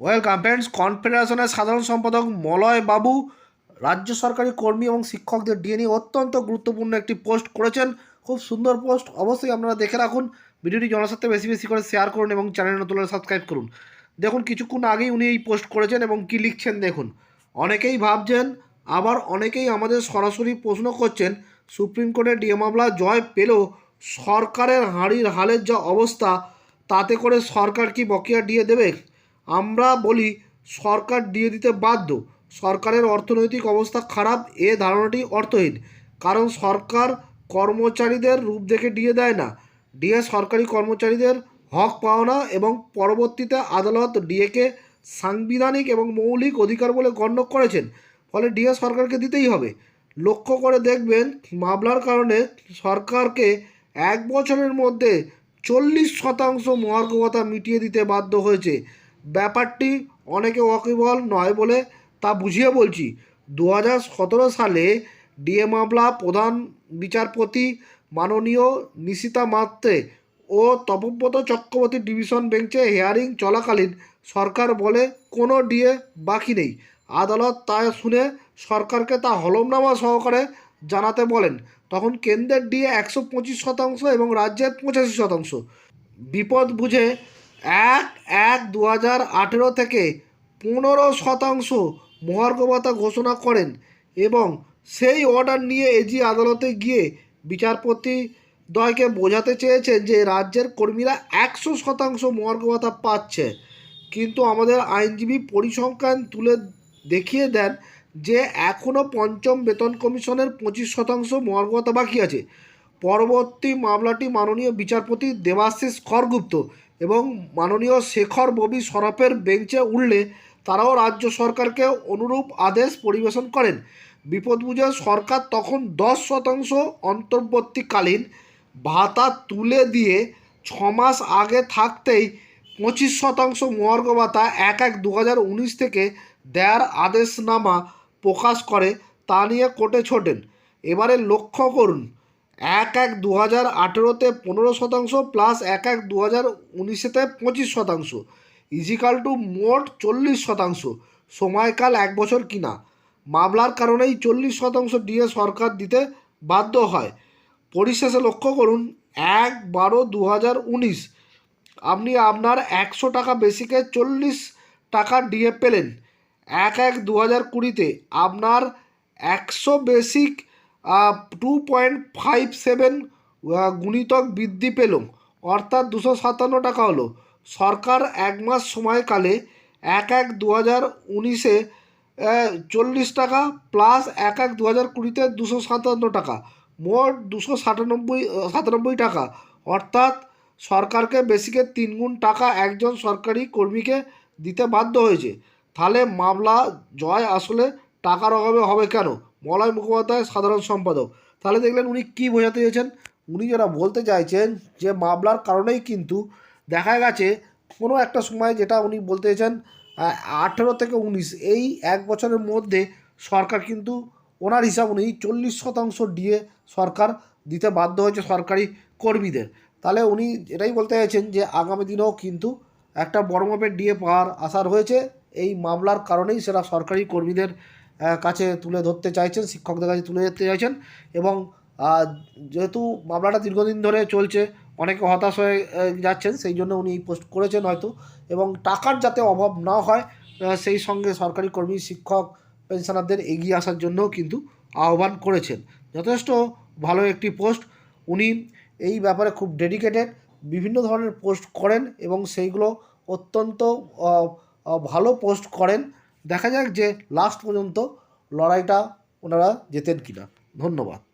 Welcome friends কনফেডারেশনের সাধারণ সম্পাদক মলয় বাবু রাজ্য সরকারি কর্মী এবং শিক্ষকদের ডিএ নিয়ে অত্যন্ত গুরুত্বপূর্ণ একটি পোস্ট করেছেন। খুব সুন্দর পোস্ট। অবশ্যই আপনারা দেখে রাখুন। ভিডিওটি জনস্বার্থে বেশি বেশি করে শেয়ার করুন এবং চ্যানেল নতুন সাবস্ক্রাইব করুন। দেখুন, কিছুক্ষণ আগেই উনি এই পোস্ট করেছেন এবং কি লিখছেন দেখুন। অনেকেই ভাবছেন, আবার অনেকেই আমাদের সরাসরি প্রশ্ন করছেন, সুপ্রিম কোর্টের ডিএ মামলা জয় পেলেও সরকারের হাঁড়ির হালের যা অবস্থা, তাতে করে সরকার কি বকেয়া দিয়ে দেবে? আমরা বলি সরকার দিয়ে দিতে বাধ্য। সরকারের অর্থনৈতিক অবস্থা খারাপ, এ ধারণাটি অর্থহীন। কারণ সরকার কর্মচারীদের রূপ দেখে দিয়ে দেয় না। ডিএ সরকারি কর্মচারীদের হক পাওনা এবং পরবর্তীতে আদালত ডিএকে সাংবিধানিক এবং মৌলিক অধিকার বলে গণ্য করেছেন। ফলে ডিএ সরকারকে দিতেই হবে। লক্ষ্য করে দেখবেন, মামলার কারণে সরকারকে এক বছরের মধ্যে চল্লিশ শতাংশ মহার্ঘ ভাতা মিটিয়ে দিতে বাধ্য হয়েছে। ব্যাপারটি অনেকে ওয়াকিবল নয় বলে তা বুঝিয়ে বলছি। দু হাজার সতেরো সালে ডিএ মামলা প্রধান বিচারপতি মাননীয় নিশিতা মাত্রে ও তপব্রত চক্রবর্তী ডিভিশন বেঞ্চে হেয়ারিং চলাকালীন সরকার বলে কোনো ডিএ বাকি নেই। আদালত তা শুনে সরকারকে তা হলমনামা সহকারে জানাতে বলেন, তখন কেন্দ্রের ডিএ একশো পঁচিশ শতাংশ এবং রাজ্যের পঁচাশি শতাংশ। বিপদ বুঝে এক এক দু হাজার আঠেরো থেকে পনেরো শতাংশ মহার্ঘ ভাতা ঘোষণা করেন এবং সেই অর্ডার নিয়ে এজি আদালতে গিয়ে বিচারপতি দয়কে বোঝাতে চেয়েছেন যে রাজ্যের কর্মীরা একশো শতাংশ মহার্ঘ ভাতা পাচ্ছে। কিন্তু আমাদের আইনজীবী পরিসংখ্যান তুলে দেখিয়ে দেন যে এখনও পঞ্চম বেতন কমিশনের পঁচিশ শতাংশ মহার্ঘ বাকি আছে। পরবর্তী মামলাটি মাননীয় বিচারপতি দেবাশিস খড়গুপ্ত এবং মাননীয় শেখর ববি সরফের বেঞ্চে উঠলে তারাও রাজ্য সরকারকে অনুরূপ আদেশ পরিবেশন করেন। বিপদ বুঝে সরকার তখন দশ শতাংশ অন্তর্বর্তীকালীন ভাতা তুলে দিয়ে ছ মাস আগে থাকতেই পঁচিশ শতাংশ মর্গ ভাতা এক এক দু থেকে দেয়ার আদেশনামা প্রকাশ করে তা নিয়ে কোর্টে ছোটেন। এবারে লক্ষ্য করুন এক এক দু হাজার আঠেরোতে পনেরো শতাংশ প্লাস এক এক দু হাজার উনিশেতে পঁচিশ শতাংশ। ইজিকাল টু মোট চল্লিশ শতাংশ। সময়কাল এক বছর কিনা? মামলার কারণেই চল্লিশ শতাংশ ডিএ সরকার দিতে বাধ্য হয়। পরিশেষে লক্ষ্য করুন, এক বারো দু হাজার উনিশ। আপনি আপনার একশো টাকা বেসিকে চল্লিশ টাকা ডিএ পেলেন। এক এক দু হাজার কুড়িতে আপনার একশো basic two point five seven গুণিতক বৃদ্ধি পেল অর্থাৎ দুশো সাতান্ন টাকা হলো। সরকার এক মাস সময়কালে এক এক দু হাজার উনিশে চল্লিশ টাকা প্লাস এক এক দু হাজার কুড়িতে দুশো সাতান্ন টাকা। মোট দুশো সাতানব্বই সাতানব্বই টাকা। অর্থাৎ সরকারকে বেসিকের তিন গুণ টাকা একজন সরকারি কর্মীকে দিতে বাধ্য হয়েছে। তাহলে মামলা জয় আসলে টাকার অভাবে হবে কেন? মলয় মুখোপাধ্যায় সাধারণ সম্পাদক। তাহলে দেখলেন উনি কী বোঝাতে চেয়েছেন? উনি যারা বলতে চাইছেন যে মামলার কারণেই কিন্তু দেখা গেছে কোনো একটা সময় যেটা উনি বলতে চেয়েছেন আঠেরো থেকে উনিশ, এই এক বছরের মধ্যে সরকার কিন্তু ওনার হিসাব অনুযায়ী চল্লিশ শতাংশ ডিএ সরকার দিতে বাধ্য হয়েছে সরকারি কর্মীদের। তাহলে উনি এটাই বলতে চাইছেন যে আগামী দিনেও কিন্তু একটা বড় মাপের ডিএ পাওয়ার আশা রয়েছে। এই মামলার কারণেই সেটা সরকারি কর্মীদের কাছে তুলে ধরতে চাইছেন, শিক্ষকদের কাছে তুলে ধরতে চাইছেন এবং যেহেতু মামলাটা দীর্ঘদিন ধরে চলছে, অনেকে হতাশ হয়ে যাচ্ছেন, সেই জন্য উনি পোস্ট করেছেন হয়তো এবং টাকার যাতে অভাব না হয় সেই সঙ্গে সরকারি কর্মী, শিক্ষক, পেনশনারদের এগিয়ে আসার জন্যও কিন্তু আহ্বান করেছেন। যথেষ্ট ভালো একটি পোস্ট। উনি এই ব্যাপারে খুব ডেডিকেটেড, বিভিন্ন ধরনের পোস্ট করেন এবং সেইগুলো অত্যন্ত ভালো পোস্ট করেন। দেখা যাক যে লাস্ট পর্যন্ত লড়াইটা ওনারা জেতেন কিনা। ধন্যবাদ।